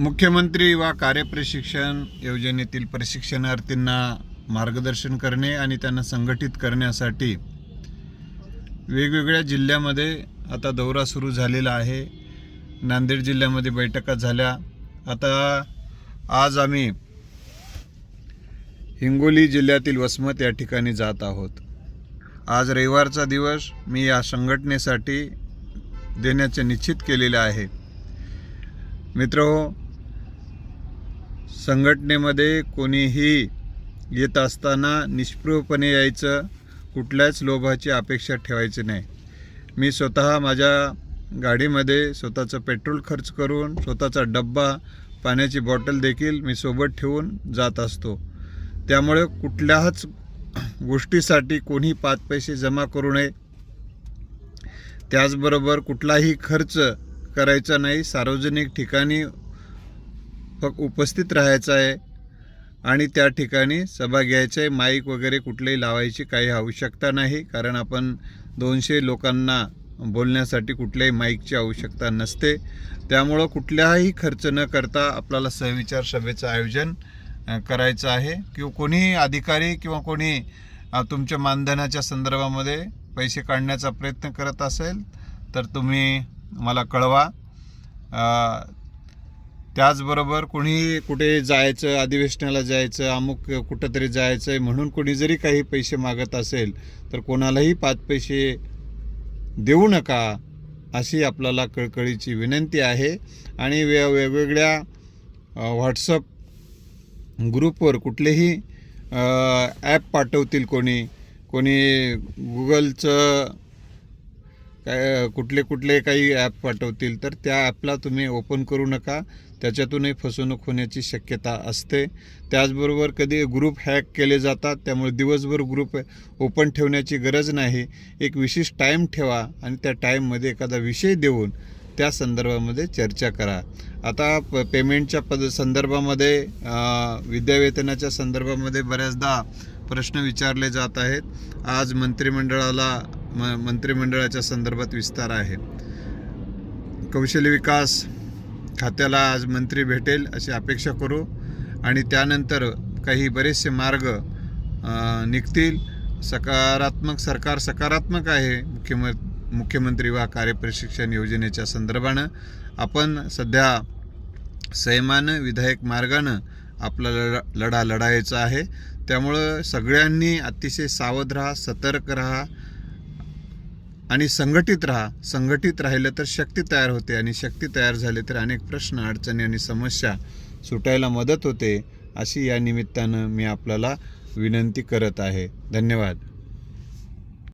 मुख्यमंत्री वा कार्यप्रशिक्षण योजनेतील प्रशिक्षणार्थींना मार्गदर्शन करणे आणि त्यांना संघटित करण्यासाठी वेगवेगळ्या जिल्ह्यामध्ये आता दौरा सुरू झालेला आहे. नांदेड जिल्ह्यामध्ये बैठका झाल्या. आता आज आम्ही हिंगोली जिल्ह्यातील वसमत या ठिकाणी जात आहोत. आज रविवारचा दिवस मी या संघटनेसाठी देण्याचे निश्चित केलेले आहे. मित्र संघटनेमध्ये कोणीही येत असताना निष्पृहपणे यायचं कुठल्याच लोभाची अपेक्षा ठेवायची नाही. मी स्वतः माझ्या गाडीमध्ये स्वतःचं पेट्रोल खर्च करून स्वतःचा डब्बा पाण्याची बॉटल देखील मी सोबत ठेवून जात असतो. त्यामुळे कुठल्याच गोष्टीसाठी कोणी पाच पैसे जमा करू नये. त्याचबरोबर कुठलाही खर्च करायचा नाही. सार्वजनिक ठिकाणी फक्त उपस्थित राहायचं आहे आणि त्या ठिकाणी सभा घ्यायचं आहे माईक वगैरे कुठलेही लावायची काही आवश्यकता नाही कारण आपण दोनशे लोकांना बोलण्यासाठी कुठल्याही माईकची आवश्यकता नसते. त्यामुळं कुठल्याही खर्च न करता आपल्याला सहविचार सभेचं आयोजन करायचं आहे. किंवा कोणीही अधिकारी किंवा कोणी तुमच्या मानधनाच्या संदर्भामध्ये पैसे काढण्याचा प्रयत्न करत असेल तर तुम्ही मला कळवा. त्याचबरोबर कोणी कुठे जायचं अधिवेशनाला जायचं अमुक कुठंतरी जायचं आहे म्हणून कोणी जरी काही पैसे मागत असेल तर कोणालाही पाच पैसे देऊ नका अशी आपल्याला कळकळीची विनंती आहे. आणि वे वेगवेगळ्या व्हॉट्सअप ग्रुपवर कुठलेही ॲप पाठवतील कोणी कोणी गुगलचं काय कुठले कुठले काही ॲप पाठवतील तर त्या ॲपला तुम्ही ओपन करू नका. त्याच्यातूनही फसवणूक होण्याची शक्यता असते. त्याचबरोबर कधी ग्रुप हॅक केले जातात त्यामुळे दिवसभर ग्रुप ओपन ठेवण्याची गरज नाही. एक विशिष्ट टाईम ठेवा आणि त्या टाईममध्ये एखादा विषय देऊन त्या संदर्भामध्ये चर्चा करा. आता प पेमेंटच्या पद संदर्भामध्ये विद्यावेतनाच्या संदर्भामध्ये बऱ्याचदा प्रश्न विचारले जात आहेत. आज मंत्रिमंडळाला म मंत्रिमंडळाच्या संदर्भात विस्तार आहे. कौशल्य विकास खात्याला आज मंत्री भेटेल अशी अपेक्षा करू आणि त्यानंतर काही बरेचसे मार्ग निघतील. सकारात्मक सरकार सकारात्मक आहे मुख्यम मुख्यमंत्री वा कार्यप्रशिक्षण योजनेच्या संदर्भानं. आपण सध्या संयमानं विधायक मार्गानं आपला लढा लढा लढायचा आहे. त्यामुळं सगळ्यांनी अतिशय सावध राहा सतर्क राहा. आणि संघटित राहा. संघटित राहिलं तर शक्ती तयार होते आणि शक्ती तयार झाली तर अनेक प्रश्न अडचणी आणि समस्या सुटायला मदत होते अशी या निमित्तानं मी आपल्याला विनंती करत आहे. धन्यवाद.